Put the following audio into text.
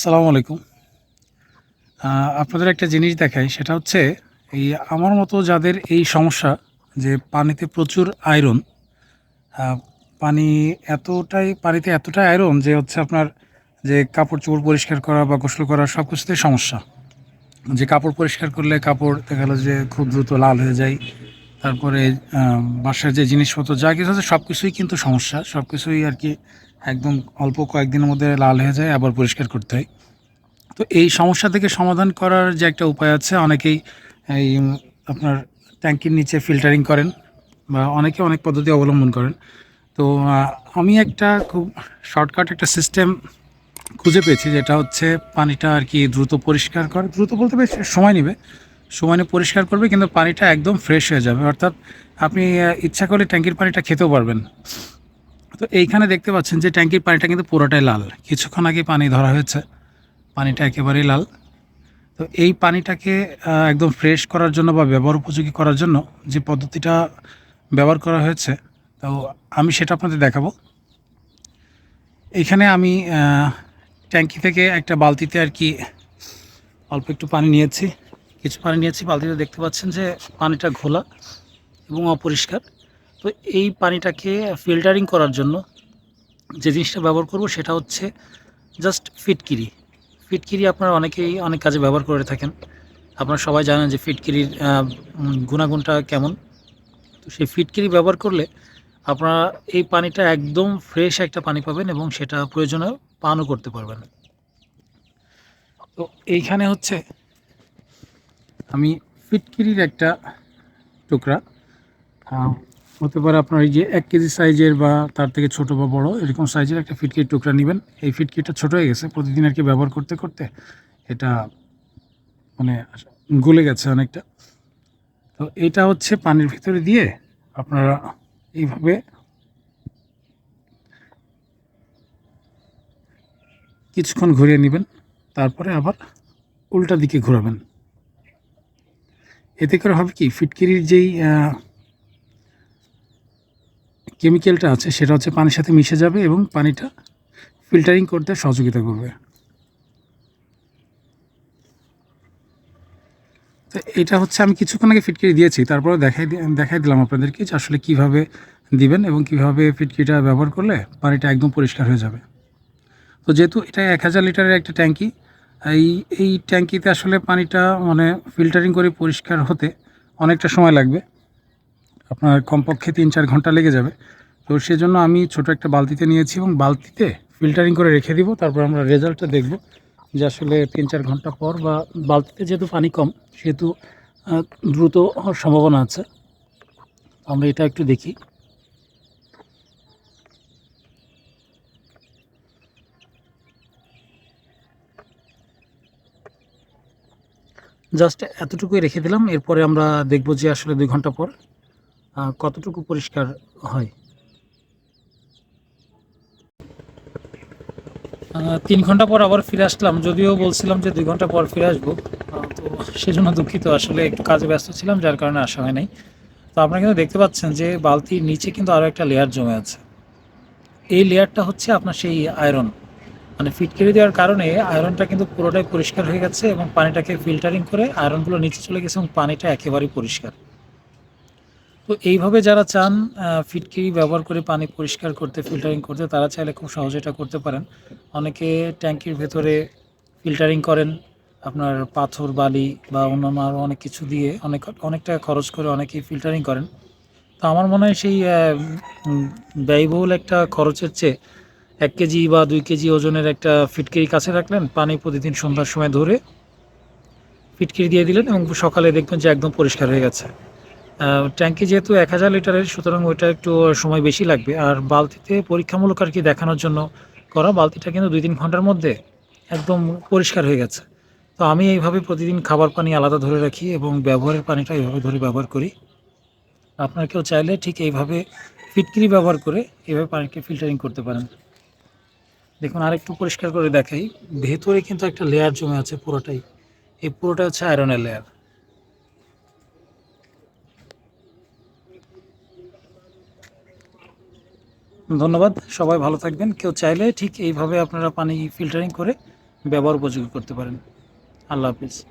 আসসালামু আলাইকুম। আপনাদের একটা জিনিস দেখাই, সেটা হচ্ছে এই আমার মতো যাদের এই সমস্যা যে পানিতে প্রচুর আয়রন পানি এতটাই, পানিতে এতটাই আয়রন যে হচ্ছে আপনার যে কাপড় চোপড় পরিষ্কার করা বা গোসল করা সব কিছুতেই সমস্যা। যে কাপড় পরিষ্কার করলে কাপড় দেখা গেলো যে খুব দ্রুত লাল হয়ে যায়, তারপরে বাসার যে জিনিসপত্র, যা কিছু আছে সব কিছুই কিন্তু সমস্যা সব কিছুই আর কি একদম অল্প কয়েকদিনের মধ্যে লাল হয়ে যায়, আবার পরিষ্কার করতে হয়। তো এই সমস্যা থেকে সমাধান করার যে একটা উপায় আছে, অনেকেই এই আপনার ট্যাঙ্কির নিচে ফিল্টারিং করেন বা অনেকে অনেক পদ্ধতি অবলম্বন করেন। তো আমি একটা খুব শর্টকাট একটা সিস্টেম খুঁজে পেয়েছি, যেটা হচ্ছে পানিটা আর কি দ্রুত পরিষ্কার করে। দ্রুত বলতে বেশ সময় নেবে, সময় নিয়ে পরিষ্কার করবে, কিন্তু পানিটা একদম ফ্রেশ হয়ে যাবে। অর্থাৎ আপনি ইচ্ছা করলে ট্যাঙ্কির পানিটা খেতেও পারবেন। তো এইখানে দেখতে পাচ্ছেন যে ট্যাঙ্কির পানিটা কিন্তু পুরোটাই লাল। কিছুক্ষণ আগে পানি ধরা হয়েছে। পানিটা একেবারেই লাল। তো এই পানিটাকে একদম ফ্রেশ করার জন্য বা ব্যবহার উপযোগী করার জন্য যে পদ্ধতিটা ব্যবহার করা হয়েছে, তো আমি সেটা আপনাদের দেখাবো। এখানে আমি ট্যাঙ্কি থেকে একটা বালতিতে আর কি অল্প একটু পানি নিয়েছি। কিছু পানি নিয়েছি। বালতিতে দেখতে পাচ্ছেন যে পানিটা ঘোলা এবং অপরিষ্কার। তো এই পানিটাকে ফিল্টারিং করার জন্য যে জিনিসটা ব্যবহার করব সেটা হচ্ছে জাস্ট ফিটকিরি। ফিটকিরি আপনারা অনেকেই অনেক কাজে ব্যবহার করে থাকেন। আপনারা সবাই জানেন যে ফিটকিরির গুণাগুণটা কেমন। তো সেই ফিটকিরি ব্যবহার করলে আপনারা এই পানিটা একদম ফ্রেশ একটা পানি পাবেন এবং সেটা প্রয়োজনে পানও করতে পারবেন। তো এইখানে হচ্ছে আমি ফিটকিরির একটা টুকরা হতে পারে আপনার এই যে এক কেজি সাইজের বা তার থেকে ছোট বা বড়, এরকম সাইজের একটা ফিটকির টুকরা নেবেন। এই ফিটকিটা ছোট হয়ে গেছে, প্রতিদিন আর কি ব্যবহার করতে করতে এটা মানে গলে গেছে অনেকটা। তো এটা হচ্ছে পানির ভিতরে দিয়ে আপনারা এইভাবে কিছুক্ষণ ঘুরিয়ে নেবেন, তারপরে আবার উল্টা দিকে ঘোরাবেন। এতে করে হবে কি? ফিটকিরির যেই কেমিক্যালটা আছে, সেটা হচ্ছে পানির সাথে মিশে যাবে এবং পানিটা ফিল্টারিং করতে সহযোগিতা করবে। তো এটা হচ্ছে আমি কিছুক্ষণ আগে ফিটকিরি দিয়েছি, তারপরে দেখাই দেখাই দিলাম আপনাদেরকে যে আসলে কীভাবে দিবেন এবং কীভাবে ফিটকিরিটা ব্যবহার করলে পানিটা একদম পরিষ্কার হয়ে যাবে। তো যেহেতু এটা এক হাজার লিটারের একটা ট্যাঙ্কি, এই এই ট্যাঙ্কিতে আসলে পানিটা মানে ফিল্টারিং করে পরিষ্কার হতে অনেকটা সময় লাগবে। আপনার কমপক্ষে তিন চার ঘণ্টা লেগে যাবে। তো সেজন্য আমি ছোট একটা বালতিতে নিয়েছি এবং বালতিতে ফিল্টারিং করে রেখে দিব। তারপর আমরা রেজাল্টটা দেখব যে আসলে তিন চার ঘণ্টা পর বা বালতিতে যেহেতু পানি কম, সেহেতু দ্রুত হওয়ার সম্ভাবনা আছে। আমরা এটা একটু দেখি। জাস্ট এতটুকুই রেখে দিলাম। এরপরে আমরা দেখব যে আসলে দুই ঘণ্টা পর কতটুকু পরিষ্কার হয়? তিন ঘণ্টা পর আবার ফিরে আসলাম। যদিও বলছিলাম যে দুই ঘণ্টা পর ফিরে আসব। তো সেজন্য দুঃখিত। আসলে একটু কাজে ব্যস্ত ছিলাম, যার কারণে আসা হয় নাই। তো আপনারা কিন্তু দেখতে পাচ্ছেন যে বালতির নিচে কিন্তু আরও একটা লেয়ার জমে আছে। এই লেয়ারটা হচ্ছে আপনার সেই আয়রন মানে ফিটকিরি দেওয়ার কারণে আয়রনটা কিন্তু পুরোটাই পরিষ্কার হয়ে গেছে এবং পানিটাকে ফিল্টারিং করে আয়রনগুলো নিচে চলে গেছে এবং পানিটা একেবারেই পরিষ্কার। তো এইভাবে যারা চান ফিটকিরি ব্যবহার করে পানি পরিষ্কার করতে ফিল্টারিং করতে, তারা চাইলে খুব সহজে এটা করতে পারেন। অনেকে ট্যাঙ্কির ভেতরে ফিল্টারিং করেন, আপনার পাথর, বালি বা অন্যান্য আরও অনেক কিছু দিয়ে অনেক অনেক টাকা খরচ করে অনেকেই ফিল্টারিং করেন। তো আমার মনে হয় সেই ব্যয়বহুল একটা খরচের চেয়ে এক কেজি বা দুই কেজি ওজনের একটা ফিটকিরি কাছে রাখলেন, পানি প্রতিদিন সন্ধ্যার সময় ধরে ফিটকিরি দিয়ে দিলেন এবং সকালে দেখবেন যে একদম পরিষ্কার হয়ে গেছে। ট্যাঙ্কি যেহেতু এক হাজার লিটারের, সুতরাং ওইটা একটু সময় বেশি লাগবে। আর বালতিতে পরীক্ষামূলক আর কি দেখানোর জন্য করা, বালতিটা কিন্তু দুই তিন ঘণ্টার মধ্যে একদম পরিষ্কার হয়ে গেছে। তো আমি এইভাবে প্রতিদিন খাবার পানি আলাদা ধরে রাখি এবং ব্যবহারের পানিটা এইভাবে ধরে ব্যবহার করি। আপনারা কেউ চাইলে ঠিক এইভাবে ফিটকিরি ব্যবহার করে এইভাবে পানিকে ফিল্টারিং করতে পারেন। দেখুন, আরেকটু পরিষ্কার করে দেখাই। ভেতরে কিন্তু একটা লেয়ার জমে আছে পুরোটাই। এই পুরোটা হচ্ছে আয়রনের লেয়ার ধন্যবাদ। সবাই ভালো থাকবেন। কেউ চাইলে ঠিক এইভাবে আপনারা পানি ফিল্টারিং করে ব্যবহার উপযোগী করতে পারেন। আল্লাহ হাফিজ।